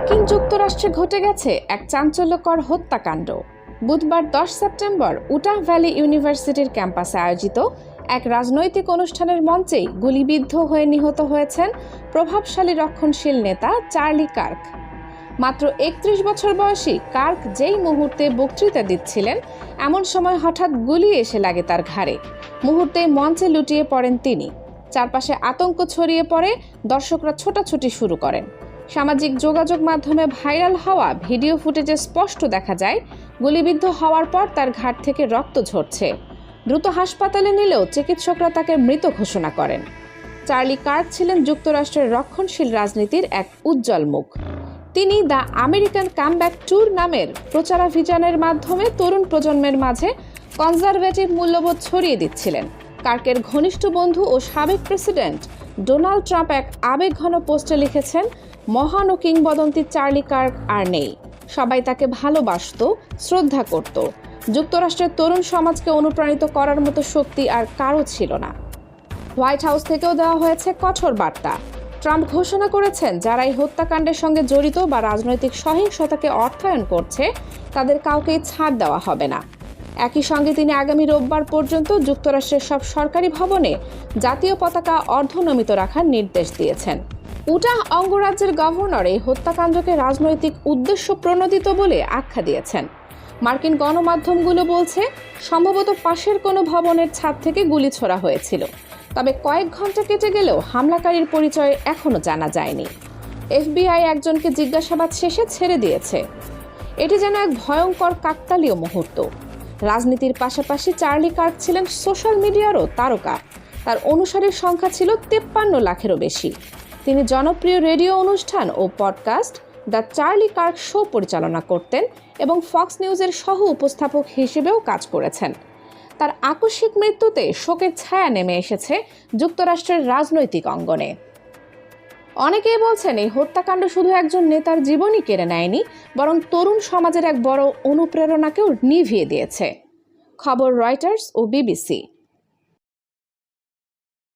মার্কিন যুক্তরাষ্ট্রে ঘটে গেছে এক চাঞ্চল্যকর হত্যাকাণ্ড। বুধবার দশ সেপ্টেম্বর উটাহ ভ্যালি ইউনিভার্সিটির ক্যাম্পাসে আয়োজিত এক রাজনৈতিক অনুষ্ঠানের মঞ্চেই গুলিবিদ্ধ হয়ে নিহত হয়েছেন প্রভাবশালী রক্ষণশীল নেতা চার্লি কার্ক। মাত্র একত্রিশ বছর বয়সী কার্ক যেই মুহূর্তে বক্তৃতা দিচ্ছিলেন, এমন সময় হঠাৎ গুলি এসে লাগে তার ঘাড়ে। মুহূর্তে মঞ্চে লুটিয়ে পড়েন তিনি। চারপাশে আতঙ্ক ছড়িয়ে পড়ে, দর্শকরা ছোটাছুটি শুরু করেন। সামাজিক যোগাযোগ মাধ্যমে ভাইরাল হওয়া ভিডিও ফুটেজে স্পষ্ট দেখা যায়, গুলিবিদ্ধ হওয়ার পর তার ঘাট থেকে রক্ত ঝরছে। দ্রুত হাসপাতালে নিলেও চিকিৎসকরা তাকে মৃত ঘোষণা করেন। চার্লি কার্ক ছিলেন যুক্তরাষ্ট্রের রক্ষণশীল রাজনীতির এক উজ্জ্বল মুখ। তিনি দ্য আমেরিকান কামব্যাক ট্যুর নামের প্রচারাভিযানের মাধ্যমে তরুণ প্রজন্মের মাঝে কনজারভেটিভ মূল্যবোধ ছড়িয়ে দিচ্ছিলেন। কার্কের ঘনিষ্ঠ বন্ধু ও সাবেক প্রেসিডেন্ট ডোনাল্ড ট্রাম্প এক আবেগঘন পোস্টে লিখেছেন মহান ও কিংবদন্তি চার্লি কার্ক আর নেই। সবাই তাকে ভালোবাসত, শ্রদ্ধা করত। যুক্তরাষ্ট্রের তরুণ সমাজকে অনুপ্রাণিত করার মতো শক্তি আর কারও ছিল না। হোয়াইট হাউস থেকেও দেওয়া হয়েছে কঠোর বার্তা। ট্রাম্প ঘোষণা করেছেন, যারা এই হত্যাকাণ্ডের সঙ্গে জড়িত বা রাজনৈতিক সহিংসতাকে অর্থায়ন করছে, তাদের কাউকেই ছাড় দেওয়া হবে না। একই সঙ্গে তিনি আগামী রোববার পর্যন্ত যুক্তরাষ্ট্রের সব সরকারি ভবনে জাতীয় পতাকা অর্ধনমিত রাখার নির্দেশ দিয়েছেন। উটাহ অঙ্গরাজ্যের গভর্নর এই হত্যাকাণ্ডকে রাজনৈতিক উদ্দেশ্য প্রণোদিত বলে আখ্যা দিয়েছেন। মার্কিন গণমাধ্যমগুলো বলছে, সম্ভবত পাশের কোনো ভবনের ছাদ থেকে গুলি ছোড়া হয়েছিল। তবে কয়েক ঘণ্টা কেটে গেলেও হামলাকারীর পরিচয় এখনও জানা যায়নি। এফবিআই একজনকে জিজ্ঞাসাবাদ শেষে ছেড়ে দিয়েছে। এটি যেন এক ভয়ঙ্কর কাকতালীয় মুহূর্ত। রাজনীতির পাশাপাশি চার্লি কার্ক ছিলেন সোশ্যাল মিডিয়ারও তারকা। তার অনুসারীর সংখ্যা ছিল তেপ্পান্ন লাখেরও বেশি। তিনি জনপ্রিয় রেডিও অনুষ্ঠান ও podcast the Charlie Kirk show পরিচালনা করতেন এবং ফক্স নিউজের সহ উপস্থাপক হিসেবেও কাজ করেছেন। তার আকস্মিক মৃত্যুতে শোকের ছায়া নেমে এসেছে যুক্তরাষ্ট্রের রাজনৈতিক অঙ্গনে। অনেকেই বলছেন এই হত্যাকাণ্ড শুধু একজন নেতার জীবনই কেড়ে নেয়নি, বরং তরুণ সমাজের এক বড় অনুপ্রেরণাকেও নিভিয়ে দিয়েছে। খবর রয়টার্স ও বিবিসি।